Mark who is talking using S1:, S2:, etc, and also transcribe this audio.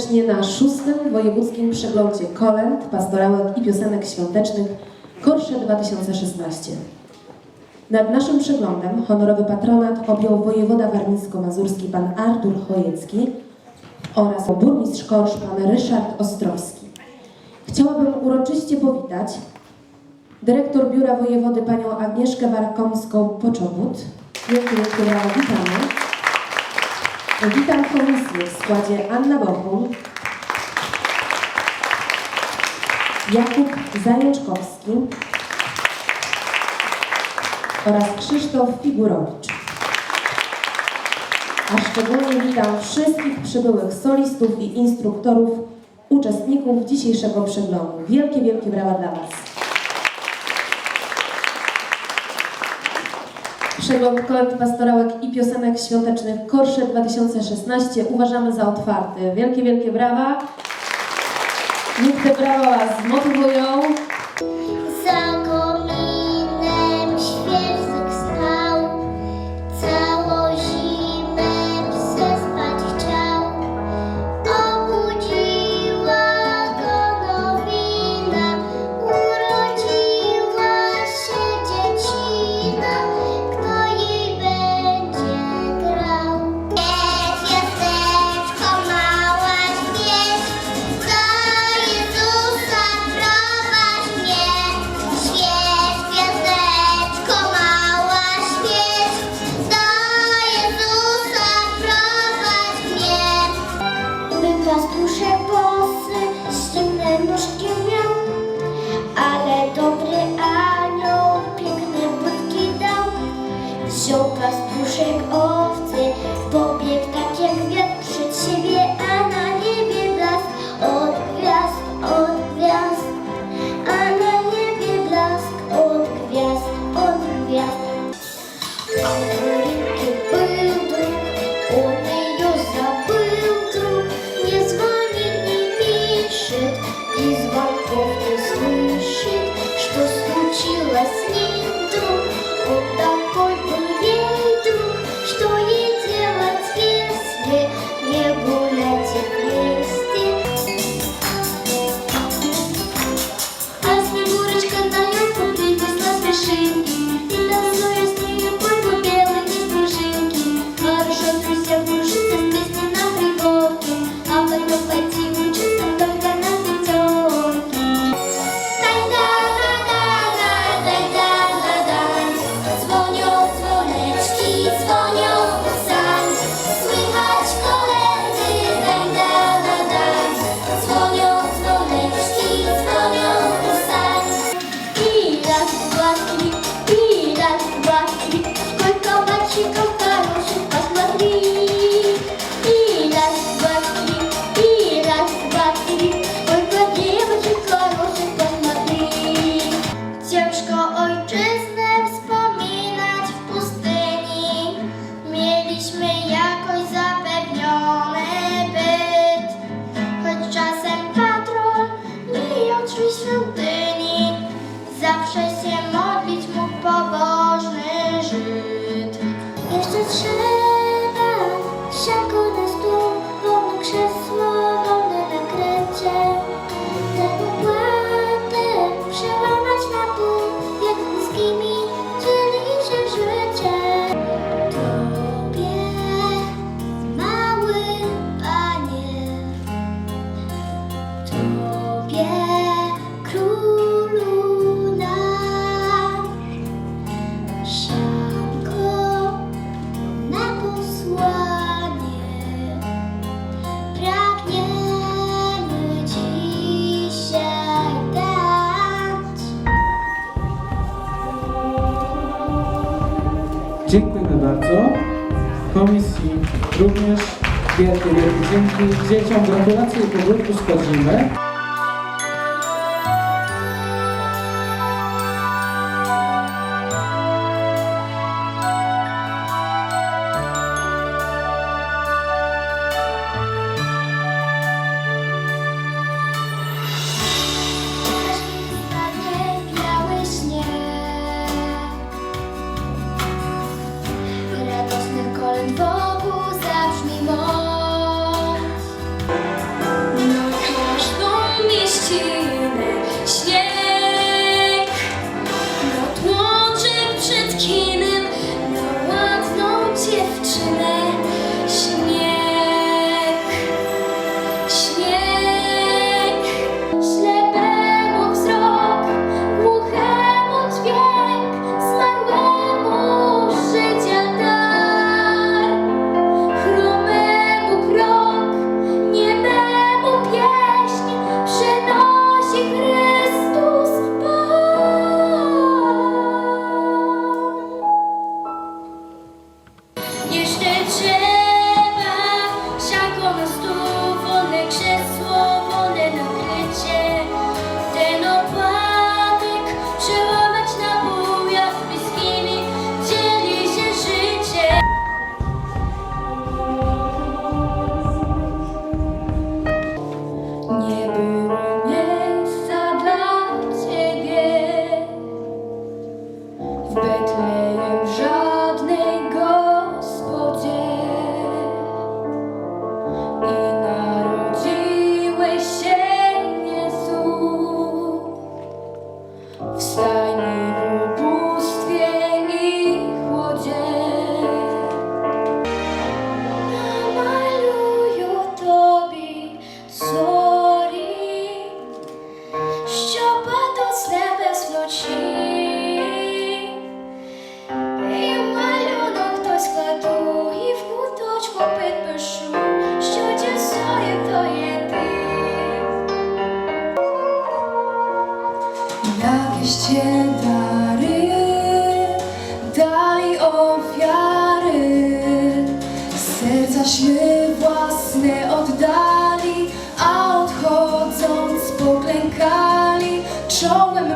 S1: serdecznie na szóstym wojewódzkim przeglądzie kolęd, pastorałek i piosenek świątecznych Korsze 2016. Nad naszym przeglądem honorowy patronat objął wojewoda warmińsko-mazurski pan Artur Chojecki oraz burmistrz Korsz pan Ryszard Ostrowski. Chciałabym uroczyście powitać dyrektor biura wojewody panią Agnieszkę Warkomską-Poczobut. Witamy. Witam komisję w składzie Anna Bochum, Jakub Zajączkowski oraz Krzysztof Figurowicz. A szczególnie witam wszystkich przybyłych solistów i instruktorów, uczestników dzisiejszego przeglądu. Wielkie, wielkie brawa dla Was. przegląd kolęd pastorałek i piosenek świątecznych Korsze 2016 uważamy za otwarty. Wielkie, wielkie brawa. Niech te brawa Was
S2: motywują. Również wielkie, wielkie dzięki. Dzieciom gratulacje i powrót
S3: z Kozimy. better. liście dary daj ofiary. Serca
S4: śmy własne oddali a odchodząc poklękali czołem